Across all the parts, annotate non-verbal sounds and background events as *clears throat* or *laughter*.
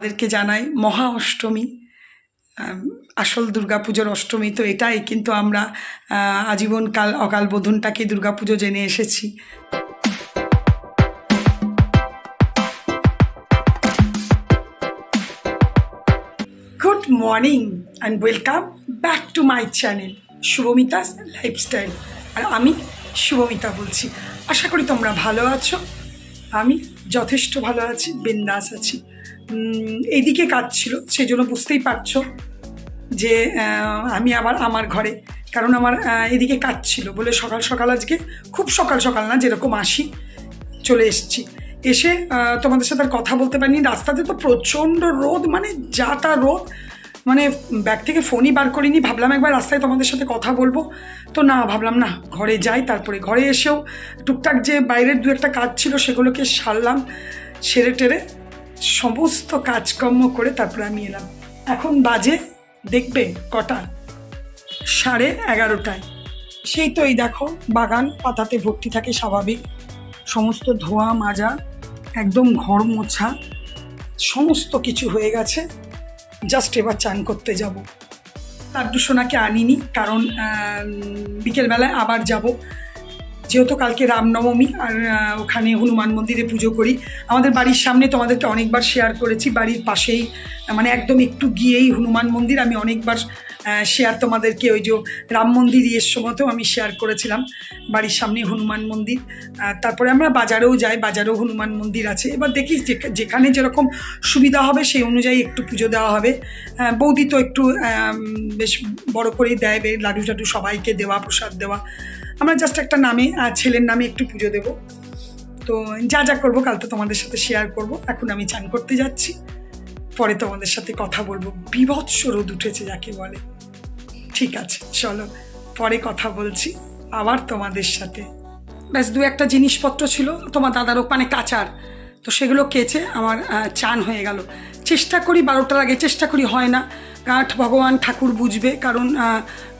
তাদেরকে জানাই, মহা অষ্টমী আসল দুর্গাপুজোর অষ্টমী তো এটাই, কিন্তু আমরা আজীবনকাল অকাল বোধনটাকে দুর্গাপুজো জেনে এসেছি। Good morning and welcome back to my channel Shubhamita's lifestyle আর আমি শুভমিতা বলছি। আশা করি তোমরা ভালো আছো। আমি যথেষ্ট ভালো আছি, বিন্দাস আছি। এইদিকে কাজ ছিল সেই জন্য বুঝতেই পারছ যে আমি আবার আমার ঘরে। কারণ আমার এদিকে কাজ ছিল বলে সকাল সকাল আজকে, খুব সকাল সকাল না, যেরকম আসি, চলে এসেছি। এসে তোমাদের সাথে আর কথা বলতে পারিনি, রাস্তাতে তো প্রচণ্ড রোদ মানে যা তা রোদ মানে ব্যাগ থেকে ফোনই বার করিনি, ভাবলাম একবার রাস্তায় তোমাদের সাথে কথা বলব। তো না, ভাবলাম না, ঘরে যাই, তারপরে ঘরে এসেও টুকটাক যে বাইরের দু একটা কাজ ছিল, সেগুলোকে সারলাম, সেরে টেরে সমস্ত কাজকর্ম করে তারপরে আমি এলাম। এখন বাজে, দেখবে কটা? সাড়ে এগারোটায়। সেই তো এই দেখো, বাগান, পাতাতে ভর্তি থাকে স্বাভাবিক। সমস্ত ধোয়া, মাজা, একদম ঘর মোছা, সমস্ত কিছু হয়ে গেছে। জাস্ট এবার চান করতে যাব। লাড্ডু সোনাকে আনিনি, কারণ বিকেলবেলায় আবার যাব। যেহেতু কালকে রামনবমী, আর ওখানে হনুমান মন্দিরে পুজো করি। আমাদের বাড়ির সামনে তোমাদেরকে অনেকবার শেয়ার করেছি, বাড়ির পাশেই মানে একদম একটু গিয়েই হনুমান মন্দির। আমি অনেকবার শেয়ার তোমাদেরকে ওই যে রাম মন্দির ইয়ের সময়তেও আমি শেয়ার করেছিলাম, বাড়ির সামনে হনুমান মন্দির। তারপরে আমরা বাজারেও যাই, বাজারেও হনুমান মন্দির আছে। এবার দেখি যেখানে যেরকম সুবিধা হবে, সেই অনুযায়ী একটু পুজো দেওয়া হবে। বৌদি তো একটু বেশ বড় করেই দেয় লাডু টাডু সবাইকে দেওয়া, প্রসাদ দেওয়া। আমরা জাস্ট একটা নামে ছেলের নামে একটু পুজো দেব। তো যা যা করব কাল তো তোমাদের সাথে শেয়ার করব। এখন আমি চান করতে যাচ্ছি। পরে তোমাদের সাথে কথা বলব। বিভৎস রোদ উঠেছে যাকে বলে। ঠিক আছে, চলো পরে কথা বলছি। আবার তোমাদের সাথে। ব্যাস, দু একটা জিনিসপত্র ছিল। তোমার দাদার ওখানে কাচার। তো সেগুলো কেচে আমার চান হয়ে গেল। চেষ্টা করি বারোটার আগে, চেষ্টা করি হয় না। কাঠ ভগবান ঠাকুর বুঝবে, কারণ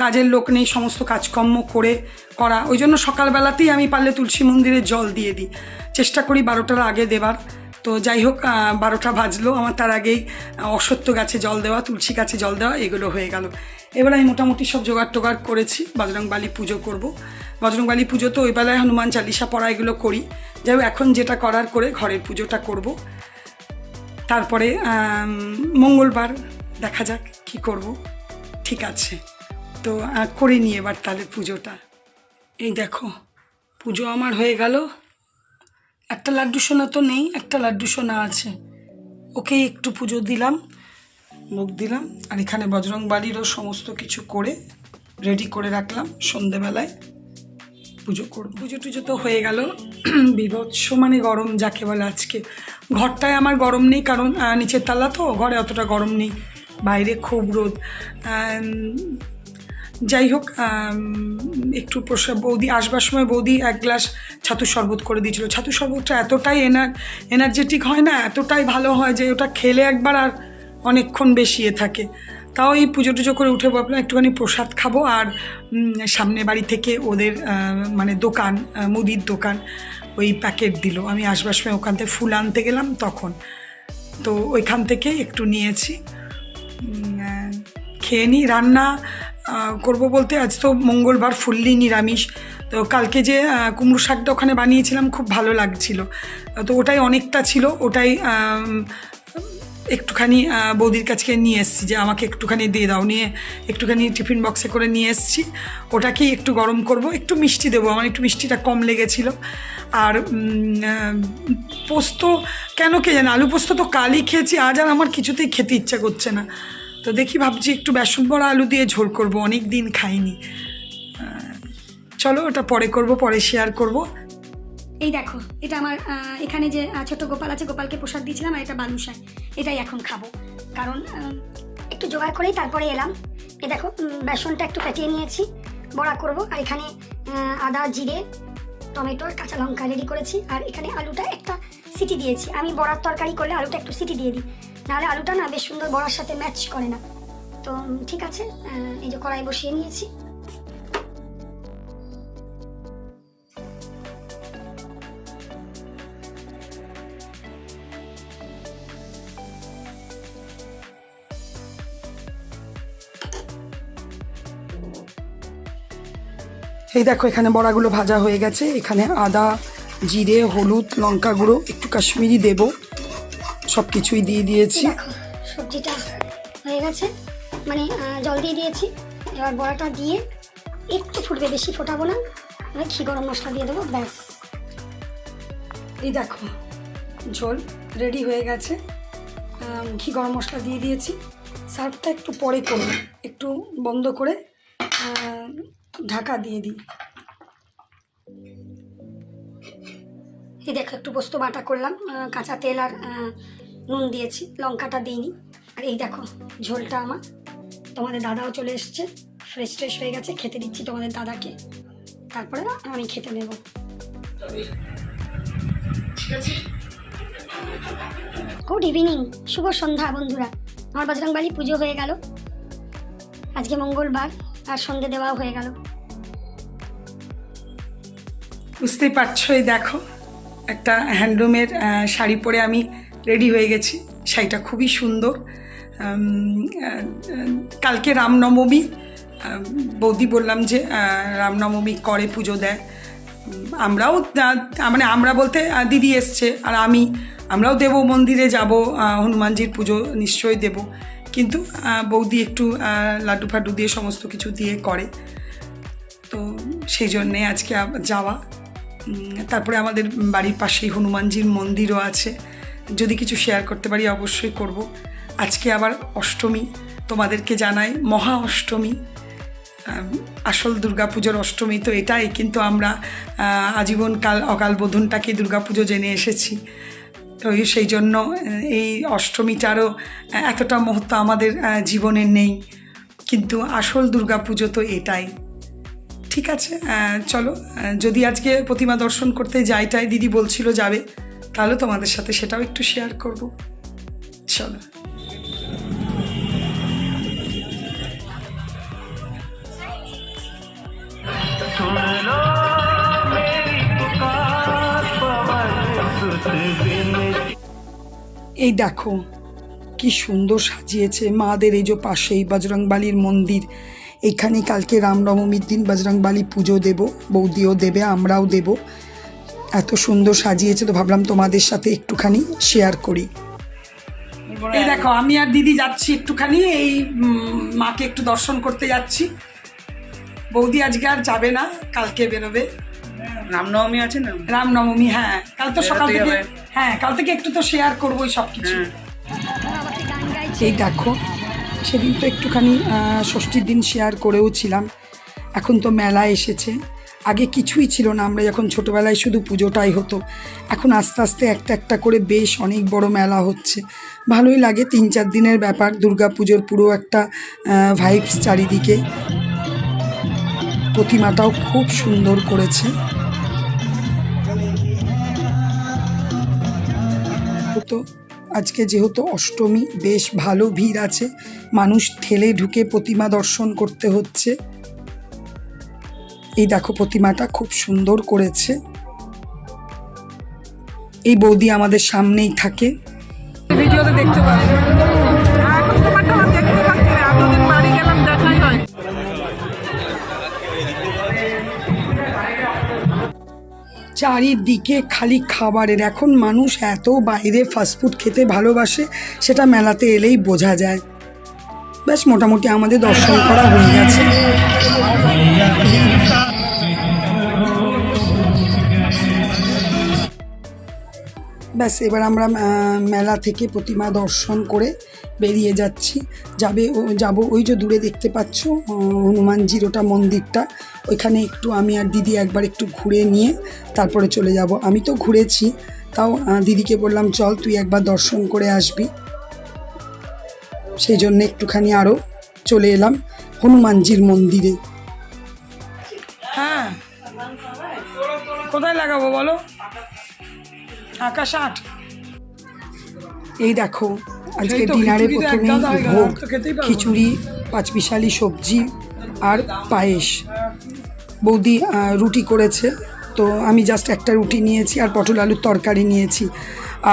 কাজের লোক নেই, সমস্ত কাজকর্ম করে করা। ওই জন্য সকালবেলাতেই আমি পারলে তুলসী মন্দিরে জল দিয়ে দিই। চেষ্টা করি বারোটার আগে দেবার। তো যাই হোক বারোটা বাজলো, আমার তার আগেই অশ্বত্থ গাছে জল দেওয়া, তুলসী গাছে জল দেওয়া, এগুলো হয়ে গেল। এবার আমি মোটামুটি সব জোগাড় টোগাড় করেছি বজরংবালি পুজো করব। বজরংবালি পুজো তো ওই বেলায় হনুমান চালিসা পড়া এগুলো করি। যাই হোক, এখন যেটা করার করে ঘরের পুজোটা করব। তারপরে মঙ্গলবার দেখা যাক কি করব। ঠিক আছে। তো করে নিই এবার তাহলে পুজোটা। এই দেখো, পুজো আমার হয়ে গেল। একটা লাড্ডু সোনা তো নেই, একটা লাড্ডু সোনা আছে। ওকেই একটু পুজো দিলাম, মুখ দিলাম, আর এখানে বজরং বাড়িরও সমস্ত কিছু করে রেডি করে রাখলাম সন্ধেবেলায়। পুজো করব। পুজো টুজো তো হয়ে গেল। *clears throat* বিভৎস মানে গরম যাকে বলে আজকে। ঘরটায় আমার গরম নেই, কারণ নিচের তালা তো, ঘরে অতটা গরম নেই। বাইরে খুব রোদ। যাই হোক একটু প্রসাদ, বৌদি আসবার সময় বৌদি এক গ্লাস ছাতু শরবত করে দিয়েছিল। ছাতু শরবতটা এতটাই এনার এনার্জেটিক হয় না, এতটাই ভালো হয় যে ওটা খেলে একবার আর অনেকক্ষণ বেশি এ থাকে। তাও এই পুজো টুজো করে উঠে ভাবলাম একটুখানি প্রসাদ খাব আর সামনে বাড়ি থেকে ওদের মানে দোকান মুদির দোকান, ওই প্যাকেট দিল। আমি আসবার সময় ওখান থেকে ফুল আনতে গেলাম তখন। তো ওইখান থেকে একটু নিয়েছি। খেয়ে নিই, রান্না করব বলতে আজ তো মঙ্গলবার ফুললি নিরামিষ। তো কালকে যে কুমড়ো শাকটা ওখানে বানিয়েছিলাম, খুব ভালো লাগছিল। তো ওটাই অনেকটা ছিল, ওটাই একটুখানি বৌদির কাছে নিয়ে এসেছি, যে আমাকে একটুখানি দিয়ে দাও, নিয়ে একটুখানি টিফিন বক্সে করে নিয়ে এসেছি। ওটাকেই একটু গরম করব, একটু মিষ্টি দেবো, আমার একটু মিষ্টিটা কম লেগেছিল। আর পোস্ত, কেন কে জানে, আলু পোস্ত তো কালই খেয়েছি, আজ আর আমার কিছুতেই খেতে ইচ্ছা করছে না। তো দেখি ভাবছি একটু বেসন বড়া আলু দিয়ে ঝোল করব, অনেক দিন খাইনি। চলো ওটা পরে করব, পরে শেয়ার করব। এই দেখো, এটা আমার এখানে যে ছোট গোপাল আছে, গোপালকে প্রসাদ দিয়েছিলাম আর এটা বালুশাই। এটাই এখন খাব। কারণ একটু জোগাড় করেই তারপরে এলাম। এ দেখো বেসনটা একটু ফেটিয়ে নিয়েছি, বড়া করব। আর এখানে আদা, জিরে, টমেটো আর কাঁচা লঙ্কা রেডি করেছি। আর এখানে আলুটা একটা সিটি দিয়েছি। আমি বড়ার তরকারি করলে আলুটা একটু সিটি দিয়ে দিই। নাহলে আলুটা না বেশ সুন্দর বড়ার সাথে ম্যাচ করে না। তো ঠিক আছে এই যে কড়াই বসিয়ে নিয়েছি। এই দেখো এখানে বড়াগুলো ভাজা হয়ে গেছে। এখানে আদা জিরে হলুদ লঙ্কা গুঁড়ো একটু কাশ্মীরি দেবো। সব কিছুই দিয়ে দিয়েছি। সবজিটা হয়ে গেছে। মানে জল দিয়ে দিয়েছি। এবার বড়াটা দিয়ে একটু ফুটবে বেশি ফোটাবো না। এবার ঘি গরম মশলা দিয়ে দেবো ব্যাস। এই দেখো ঝোল রেডি হয়ে গেছে। ঘি গরম মশলা দিয়ে দিয়েছি। সার্ভটা একটু পরে করব একটু বন্ধ করে। ঢাকা দিয়ে দিই। এই দেখো, একটু পোস্ত বাটা করলাম কাঁচা তেল আর নুন দিয়েছি, লঙ্কাটা দিইনি। আর এই দেখো, ঝোলটা আমার। তোমাদের দাদাও চলে এসছে ফ্রেশ ট্রেশ হয়ে গেছে, খেতে দিচ্ছি তোমাদের দাদাকে। তারপরে আমি খেতে নেব। গুড ইভিনিং, শুভ সন্ধ্যা বন্ধুরা। আমার বজরংবালি পুজো হয়ে গেল। আজকে মঙ্গলবার, আর সন্ধে দেওয়াও হয়ে গেল। বুঝতেই পারছ এই দেখো। একটা হ্যান্ডলুমের শাড়ি পরে আমি রেডি হয়ে গেছি। শাড়িটা খুবই সুন্দর। কালকে রামনবমী। বৌদি বললাম যে রামনবমী করে, পুজো দেয়। আমরাও মানে আমরা বলতে দিদি এসছে আর আমি। আমরাও দেব মন্দিরে যাব হনুমানজির পুজো নিশ্চয়ই দেব। কিন্তু বৌদি একটু লাড্ডু ফাড্ডু দিয়ে সমস্ত কিছু দিয়ে করে। তো সেই জন্যে আজকে যাওয়া। তারপরে আমাদের বাড়ির পাশেই হনুমানজির মন্দিরও আছে। যদি কিছু শেয়ার করতে পারি, অবশ্যই করব। আজকে আবার অষ্টমী, তোমাদেরকে জানাই মহা অষ্টমী। আসল দুর্গাপুজোর অষ্টমী তো এটাই, কিন্তু আমরা আজীবনকাল অকাল বোধনটাকে দুর্গাপুজো জেনে এসেছি। তো সেই জন্য এই অষ্টমীটারও এতটা মহত্ব আমাদের জীবনে নেই। কিন্তু আসল দুর্গাপুজো তো এটাই। ঠিক আছে চলো যদি আজকে প্রতিমা দর্শন করতে যাই তাই দিদি বলছিল যাবে, তাহলে তোমাদের সাথে সেটাও একটু শেয়ার করব। চলো। এই দেখো, কি সুন্দর সাজিয়েছে মাদের এই যে পাশেই বজরংবালির মন্দির। এখানে কালকে রামনবমীর দিন বজরংবালি পুজো দেব বৌদিও দেবে আমরাও দেব। এত সুন্দর সাজিয়েছে তো ভাবলাম তোমাদের সাথে একটুখানি শেয়ার করি। এই দেখো আমি আর দিদি যাচ্ছি একটুখানি এই মাকে একটু দর্শন করতে যাচ্ছি। বৌদি আজকে আর যাবে না কালকে বেরোবে। রামনবমী আছে না? রামনবমী হ্যাঁ। কাল তো সকাল থেকে হ্যাঁ কাল থেকে একটু তো শেয়ার করবোই সব কিছু এই দেখো সেদিন তো একটুখানি ষষ্ঠীর দিন শেয়ার করেও ছিলাম। এখন তো মেলা এসেছে। আগে কিছুই ছিল না, আমরা যখন ছোটোবেলায় শুধু পুজোটাই হতো। এখন আস্তে আস্তে একটা একটা করে বেশ অনেক বড় মেলা হচ্ছে। ভালোই লাগে তিন চার দিনের ব্যাপার দুর্গা পুজোর পুরো একটা ভাইবস চারিদিকে। প্রতিমাটাও খুব সুন্দর করেছে। তো আজকে যেহেতু অষ্টমী, বেশ ভালো ভিড় আছে। মানুষ ঠেলে ঢুকে প্রতিমা দর্শন করতে হচ্ছে। এই দেখো, প্রতিমাটা খুব সুন্দর করেছে। এই বৌদি আমাদের সামনেই থাকে। ভিডিওতে দেখতে পাবে। চারিদিকে খালি খাবারের। এখন মানুষ এত বাইরে ফাস্টফুড খেতে ভালোবাসে, সেটা মেলাতে এলেই বোঝা যায়। ব্যাস মোটামুটি আমাদের দর্শন করা হয়ে গেছে। ব্যাস, এবার আমরা মেলা থেকে প্রতিমা দর্শন করে বেরিয়ে যাচ্ছি। যাবে যাব ওই যে দূরে দেখতে পাচ্ছ হনুমানজির ওটা মন্দিরটা। ওইখানে একটু আমি আর দিদি একবার একটু ঘুরে নিয়ে তারপরে চলে যাব। আমি তো ঘুরেছি, তাও দিদিকে বললাম, চল, তুই একবার দর্শন করে আসবি। সেই জন্য একটুখানি আরও চলে এলাম হনুমানজির মন্দিরে। হ্যাঁ। কোথায় লাগাবো বলো? আকাশ আট। এই দেখো আজকে ডিনারে গেল, ভোগ। খিচুড়ি পাঁচমিশালি সবজি আর পায়েস। বৌদি রুটি করেছে তো আমি জাস্ট একটা রুটি নিয়েছি আর পটল আলুর তরকারি নিয়েছি।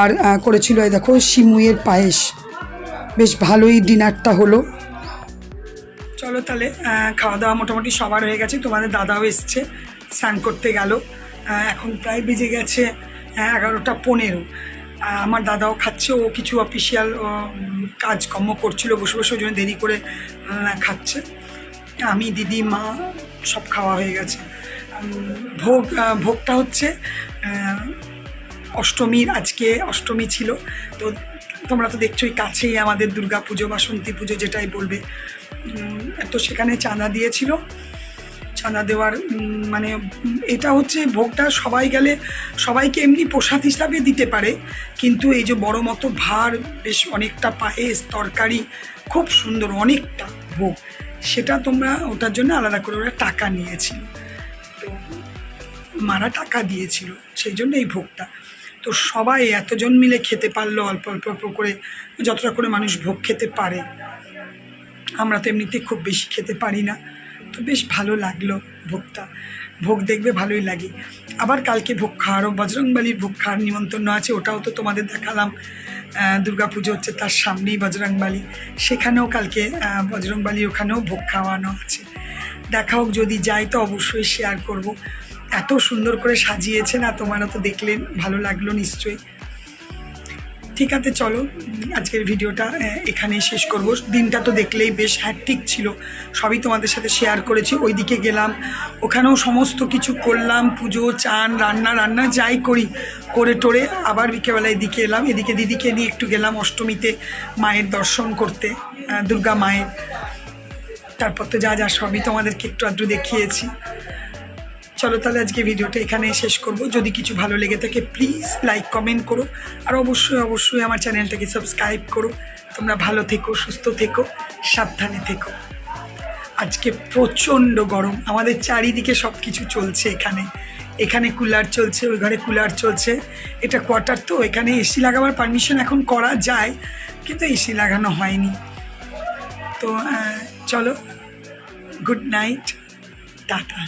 আর করেছিল এই দেখো শিমুয়ের পায়েস। বেশ ভালোই ডিনারটা হলো। চলো চলো তাহলে খাওয়া দাওয়া মোটামুটি সবার হয়ে গেছে। তোমাদের দাদাও এসছে স্নান করতে গেল। এখন প্রায় বেজে গেছে আহ, এগারোটা পনেরো। আমার দাদাও খাচ্ছে ও কিছু অফিসিয়াল কাজকর্ম করছিল বসে বসে ওই জন্য দেরি করে খাচ্ছে। আমি দিদি মা সব খাওয়া হয়ে গেছে। ভোগ ভোগটা হচ্ছে অষ্টমীর আজকে অষ্টমী ছিল। তো তোমরা তো দেখছোই কাছেই আমাদের দুর্গা পুজো বাসন্তী পুজো যেটাই বলবে। তো সেখানে চাঁদা দিয়েছিল। চাঁদা দেওয়ার মানে এটা হচ্ছে ভোগটা সবাই গেলে, সবাইকে এমনি প্রসাদ হিসাবে দিতে পারে, কিন্তু এই যে বড় মতো ভার, বেশ অনেকটা পায়েস, তরকারি, খুব সুন্দর অনেকটা ভোগ, সেটা তোমরা ওটার জন্য আলাদা করে ওরা টাকা নিয়েছিল। তো মারা টাকা দিয়েছিল, সেই জন্য এই ভোগটা। তো সবাই এতজন মিলে খেতে পারল, অল্প অল্প অল্প করে, যতটা করে মানুষ ভোগ খেতে পারে, আমরা তো এমনিতে খুব বেশি খেতে পারি না। তো বেশ ভালো লাগল ভোগটা। ভোগ দেখবে ভালোই লাগে। আবার কালকে ভোগ খাওয়ারও বজরংবালির ভোগ খাওয়ার নিমন্ত্রণ আছে, ওটাও তো তোমাদের দেখালাম। দুর্গা পুজো হচ্ছে তার সামনেই বজরংবালি। সেখানেও কালকে বজরংবালির ওখানেও ভোগ খাওয়ানো আছে। দেখা হোক, যদি যাই তো অবশ্যই শেয়ার করব। এত সুন্দর করে সাজিয়েছে না, তোমারও তো দেখলে ভালো লাগল নিশ্চয়ই। ঠিক আছে, চলো। আজকের ভিডিওটা এখানেই শেষ করব। দিনটা তো দেখলেই বেশ হ্যাট্রিক ছিল। সবই তোমাদের সাথে শেয়ার করেছি। ওইদিকে গেলাম, ওখানেও সমস্ত কিছু করলাম, পুজো, চান, রান্না রান্না যাই করি, করে টোরে আবার বিকেলবেলা এদিকে এলাম। এদিকে দিদিকে নিয়ে একটু গেলাম অষ্টমীতে মায়ের দর্শন করতে দুর্গা মায়ের। তারপর তো যা যা সবই তোমাদেরকে একটু আধটু দেখিয়েছি। চলো তাহলে আজকে ভিডিওটা এখানে শেষ করব। যদি কিছু ভালো লেগে থাকে প্লিজ লাইক কমেন্ট করো। আর অবশ্যই অবশ্যই আমার চ্যানেলটাকে সাবস্ক্রাইব করো। তোমরা ভালো থেকো, সুস্থ থেকো, সাবধানে থেকো। আজকে প্রচণ্ড গরম। আমাদের চারিদিকে সব কিছু চলছে এখানে। এখানে কুলার চলছে, ওই ঘরে কুলার চলছে। এটা কোয়ার্টার তো, এখানে এসি লাগাবার পারমিশন এখন করা যায়, কিন্তু এসি লাগানো হয়নি। তো চলো গুড নাইট টাটা।